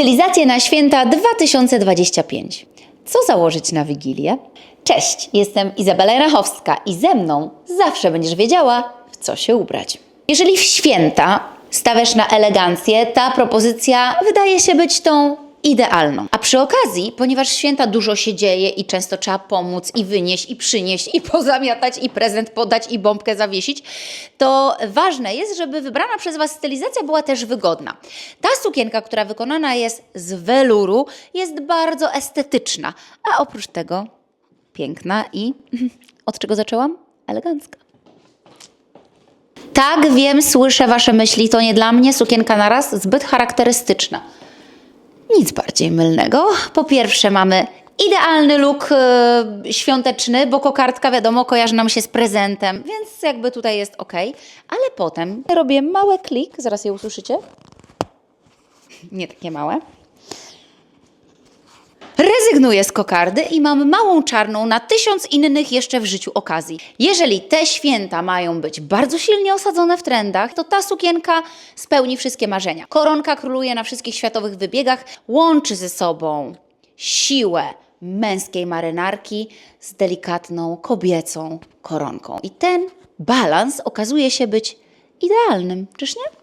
Stylizacje na święta 2025. Co założyć na Wigilię? Cześć, jestem Izabela Rachowska i ze mną zawsze będziesz wiedziała, w co się ubrać. Jeżeli w święta stawiasz na elegancję, ta propozycja wydaje się być tą idealną. A przy okazji, ponieważ święta dużo się dzieje i często trzeba pomóc i wynieść, i przynieść, i pozamiatać, i prezent podać, i bombkę zawiesić, to ważne jest, żeby wybrana przez Was stylizacja była też wygodna. Ta sukienka, która wykonana jest z weluru, jest bardzo estetyczna, a oprócz tego piękna i od czego zaczęłam? Elegancka. Tak, wiem, słyszę Wasze myśli, to nie dla mnie, sukienka na raz, zbyt charakterystyczna. Nic bardziej mylnego. Po pierwsze mamy idealny look e, świąteczny, bo kokardka wiadomo kojarzy nam się z prezentem, więc jakby tutaj jest ok. Ale potem robię mały klik, zaraz je usłyszycie. Nie takie małe. Rezygnuję z kokardy i mam małą czarną na tysiąc innych jeszcze w życiu okazji. Jeżeli te święta mają być bardzo silnie osadzone w trendach, to ta sukienka spełni wszystkie marzenia. Koronka króluje na wszystkich światowych wybiegach, łączy ze sobą siłę męskiej marynarki z delikatną kobiecą koronką. I ten balans okazuje się być idealnym, czyż nie?